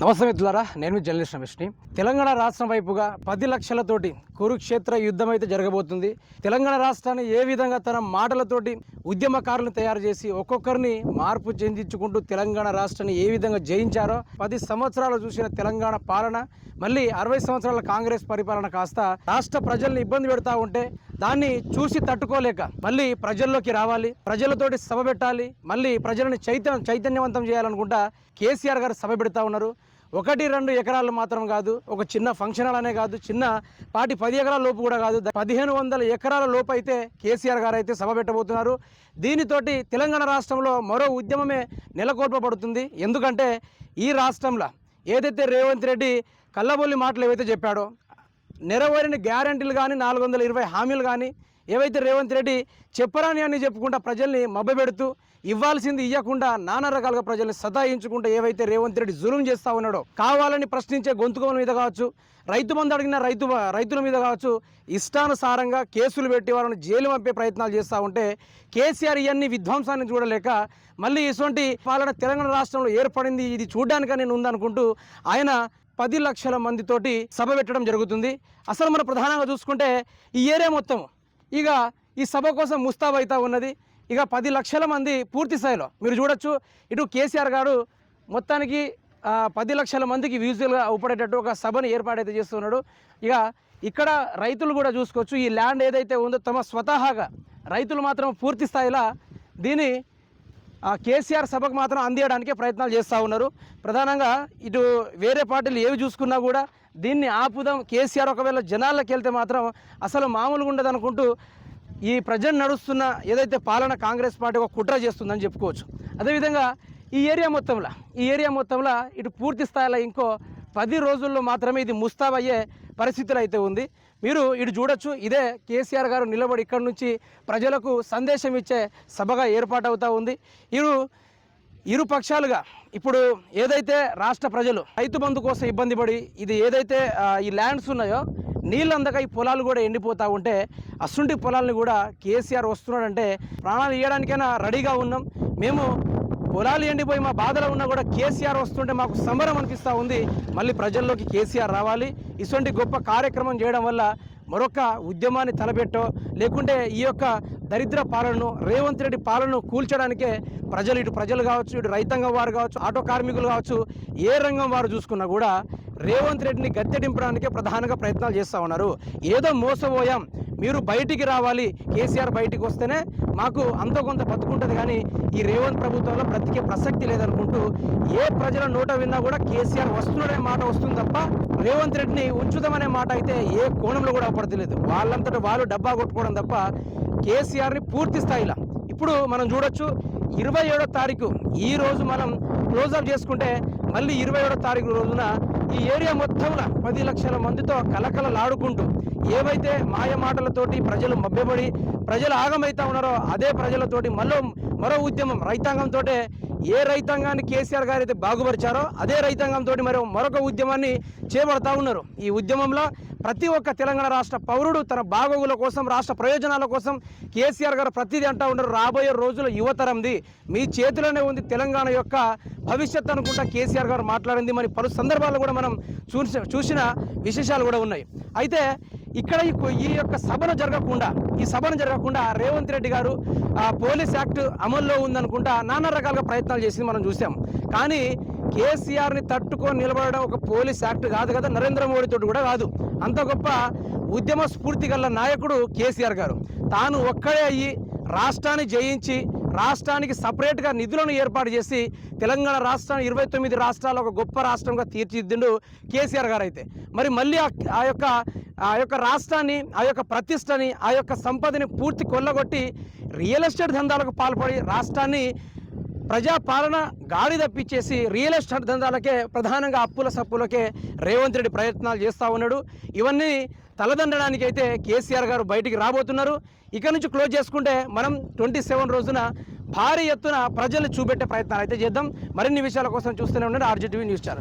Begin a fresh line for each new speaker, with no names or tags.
నమస్తే మిత్రులారా నేను జర్నలిస్ట్ రమేష్ని. తెలంగాణ రాష్ట్రం వైపుగా పది లక్షలతోటి కురుక్షేత్ర యుద్ధం అయితే జరగబోతుంది. తెలంగాణ రాష్ట్రాన్ని ఏ విధంగా తన మాటలతోటి ఉద్యమకారులను తయారు చేసి ఒక్కొక్కరిని మార్పు చెందించుకుంటూ తెలంగాణ రాష్ట్రాన్ని ఏ విధంగా జయించారో పది సంవత్సరాలు చూసిన తెలంగాణ పాలన మళ్ళీ అరవై సంవత్సరాల కాంగ్రెస్ పరిపాలన కాస్త రాష్ట్ర ప్రజల్ని ఇబ్బంది పెడతా ఉంటే దాన్ని చూసి తట్టుకోలేక మళ్ళీ ప్రజల్లోకి రావాలి ప్రజలతోటి సభ పెట్టాలి మళ్ళీ ప్రజలను చైతన్య చైతన్యవంతం చేయాలనుకుంటా కేసీఆర్ గారు సభ పెడతా ఉన్నారు. ఒకటి రెండు ఎకరాలు మాత్రం కాదు ఒక చిన్న ఫంక్షన్ హాల్ అనే కాదు చిన్న పాటి పది ఎకరాల లోపు కూడా కాదు పదిహేను వందల ఎకరాల లోపు అయితే కేసీఆర్ గారు అయితే సభ పెట్టబోతున్నారు. దీనితోటి తెలంగాణ రాష్ట్రంలో మరో ఉద్యమమే నెలకొల్పబడుతుంది. ఎందుకంటే ఈ రాష్ట్రంలో ఏదైతే రేవంత్ రెడ్డి కల్లబొల్లి మాటలు ఏవైతే చెప్పాడో నెరవేరిన గ్యారంటీలు కానీ నాలుగు వందల ఇరవై హామీలు కానీ ఏవైతే రేవంత్ రెడ్డి చెప్పరాని అని చెప్పుకుంటా ప్రజల్ని మభ్యపెడుతూ ఇవ్వాల్సింది ఇవ్వకుండా నానా రకాలుగా ప్రజల్ని సతాయించుకుంటూ ఏవైతే రేవంత్ రెడ్డి జులుం చేస్తా ఉన్నాడో కావాలని ప్రశ్నించే గొంతుకల మీద కావచ్చు రైతు మంది అడిగిన రైతు రైతుల మీద కావచ్చు ఇష్టానుసారంగా కేసులు పెట్టి వాళ్ళని జైలు పంపే ప్రయత్నాలు చేస్తూ ఉంటే కేసీఆర్ ఇవన్నీ విధ్వంసాన్ని చూడలేక మళ్ళీ ఇటువంటి పాలన తెలంగాణ రాష్ట్రంలో ఏర్పడింది ఇది చూడడానికని నేను ఉందనుకుంటూ ఆయన పది లక్షల మందితోటి సభ పెట్టడం జరుగుతుంది. అసలు మనం ప్రధానంగా చూసుకుంటే ఈ ఏరియా మొత్తం ఇక ఈ సభ కోసం ముస్తాబ్ అవుతా ఉన్నది. ఇక పది లక్షల మంది పూర్తి స్థాయిలో. మీరు చూడొచ్చు ఇటు కేసీఆర్ గారు మొత్తానికి పది లక్షల మందికి విజువల్గా ఉపడేటట్టు ఒక సభను ఏర్పాటైతే చేస్తున్నాడు. ఇక ఇక్కడ రైతులు కూడా చూసుకోవచ్చు ఈ ల్యాండ్ ఏదైతే ఉందో తమ స్వతహాగా రైతులు మాత్రం పూర్తి స్థాయిలో దీన్ని కేసీఆర్ సభకు మాత్రం అందియడానికే ప్రయత్నాలు చేస్తూ ఉన్నారు. ప్రధానంగా ఇటు వేరే పార్టీలు ఏవి చూసుకున్నా కూడా దీన్ని ఆపుదాం కేసీఆర్ ఒకవేళ జనాల్లోకి వెళ్తే మాత్రం అసలు మామూలుగా ఉండదు అనుకుంటూ ఈ ప్రజలు నడుస్తున్న ఏదైతే పాలన కాంగ్రెస్ పార్టీ ఒక కుట్ర చేస్తుందని చెప్పుకోవచ్చు. అదేవిధంగా ఈ ఏరియా మొత్తంలో ఈ ఏరియా మొత్తంలో ఇటు పూర్తి స్థాయిలో ఇంకో పది రోజుల్లో మాత్రమే ఇది ముస్తాబ్ అయ్యే పరిస్థితులు అయితే ఉంది. మీరు ఇటు చూడొచ్చు. ఇదే కేసీఆర్ గారు నిలబడి ఇక్కడి నుంచి ప్రజలకు సందేశం ఇచ్చే సభగా ఏర్పాటవుతూ ఉంది. ఇరు ఇరు పక్షాలుగా ఇప్పుడు ఏదైతే రాష్ట్ర ప్రజలు రైతు బంధు కోసం ఇబ్బంది పడి ఇది ఏదైతే ఈ ల్యాండ్స్ ఉన్నాయో నీళ్ళు అందక ఈ పొలాలు కూడా ఎండిపోతూ ఉంటే అసుంటి పొలాలను కూడా కేసీఆర్ వస్తున్నాడంటే ప్రాణాలు ఇవ్వడానికైనా రెడీగా ఉన్నాం. మేము పొలాలు ఎండిపోయి మా బాధలో ఉన్నా కూడా కేసీఆర్ వస్తుంటే మాకు సంబరం అనిపిస్తూ ఉంది. మళ్ళీ ప్రజల్లోకి కేసీఆర్ రావాలి. ఇటువంటి గొప్ప కార్యక్రమం చేయడం వల్ల మరొక ఉద్యమాన్ని తలపెట్టో లేకుంటే ఈ యొక్క దరిద్ర పాలనను రేవంత్ రెడ్డి పాలనను కూల్చడానికే ప్రజలు ఇటు ప్రజలు కావచ్చు ఇటు రైతాంగం వారు కావచ్చు ఆటో కార్మికులు కావచ్చు ఏ రంగం వారు చూసుకున్నా కూడా రేవంత్ రెడ్డిని గద్దెదింపడానికే ప్రధానంగా ప్రయత్నాలు చేస్తూ ఉన్నారు. ఏదో మోసపోయాం. మీరు బయటికి రావాలి. కేసీఆర్ బయటికి వస్తేనే మాకు అంత కొంత బతుకుంటుంది కానీ ఈ రేవంత్ ప్రభుత్వంలో బ్రతికే ప్రసక్తి లేదనుకుంటూ ఏ ప్రజల నోట విన్నా కూడా కేసీఆర్ వస్తున్నాడనే మాట వస్తుంది తప్ప రేవంత్ రెడ్డిని ఉంచుదామనే మాట అయితే ఏ కోణంలో కూడా పడతలేదు వాళ్ళంతటా వాళ్ళు డబ్బా కొట్టుకోవడం తప్ప కేసీఆర్ని పూర్తి స్థాయిలో ఇప్పుడు మనం చూడొచ్చు ఇరవై ఏడో తారీఖు ఈ రోజు మనం క్లోజప్ చేసుకుంటే మళ్ళీ ఇరవై ఏడో తారీఖు రోజున ఈ ఏరియా మొత్తంలో పది లక్షల మందితో కలకలలాడుకుంటూ ఏవైతే మాయ మాటలతోటి ప్రజలు మభ్యపడి ప్రజలు ఆగమైతా ఉన్నారో అదే ప్రజలతోటి మళ్ళీ మరో ఉద్యమం రైతాంగంతో ఏ రైతాంగాన్ని కేసీఆర్ గారు అయితే బాగుపరిచారో అదే రైతాంగంతో మరో మరొక ఉద్యమాన్ని చేపడతా ఉన్నారు. ఈ ఉద్యమంలో ప్రతి ఒక్క తెలంగాణ రాష్ట్ర పౌరుడు తన బాగోగుల కోసం రాష్ట్ర ప్రయోజనాల కోసం కేసీఆర్ గారు ప్రతిదీ అంటా ఉన్నారు. రాబోయే రోజుల యువతరంది మీ చేతిలోనే ఉంది తెలంగాణ యొక్క భవిష్యత్తు అనుకుంటా కేసీఆర్ గారు మాట్లాడింది. మరి పలు సందర్భాల్లో కూడా మనం చూసిన చూసిన విశేషాలు కూడా ఉన్నాయి. అయితే ఇక్కడ ఈ యొక్క సభను జరగకుండా ఈ సభను జరగకుండా రేవంత్ రెడ్డి గారు ఆ, పోలీస్ యాక్ట్ అమల్లో ఉందనుకుంటా నానా రకాలుగా ప్రయత్నాలు చేసింది మనం చూసాం. కానీ కేసీఆర్ని తట్టుకొని నిలబడడం ఒక పోలీస్ యాక్ట్ కాదు కదా నరేంద్ర మోడీ తోటి కూడా కాదు. అంత గొప్ప ఉద్యమ స్ఫూర్తి గల నాయకుడు కేసీఆర్ గారు. తాను ఒక్కడే అయ్యి రాష్ట్రాన్ని జయించి రాష్ట్రానికి సపరేట్గా నిధులను ఏర్పాటు చేసి తెలంగాణ రాష్ట్రాన్ని ఇరవై తొమ్మిది రాష్ట్రాలు ఒక గొప్ప రాష్ట్రంగా తీర్చిదిద్దుండు కేసీఆర్ గారు అయితే మరి మళ్ళీ ఆ యొక్క ఆ యొక్క రాష్ట్రాన్ని ఆ యొక్క ప్రతిష్టని ఆ యొక్క సంపదని పూర్తి కొల్లగొట్టి రియల్ ఎస్టేట్ దందాలకు పాల్పడి రాష్ట్రాన్ని ప్రజాపాలన గాడి తప్పించేసి రియల్ ఎస్టేట్ దందాలకే ప్రధానంగా అప్పుల సప్పులకే రేవంత్ రెడ్డి ప్రయత్నాలు చేస్తూ ఉన్నాడు. ఇవన్నీ తలదండడానికి అయితే కేసీఆర్ గారు బయటికి రాబోతున్నారు. ఇక నుంచి క్లోజ్ చేసుకుంటే మనం ట్వంటీ సెవెన్ రోజున భారీ ఎత్తున ప్రజల్ని చూపెట్టే ప్రయత్నాలు అయితే చేద్దాం. మరిన్ని విషయాల కోసం చూస్తూనే ఉండండి ఆర్జీటీవీ న్యూస్ ఛానల్.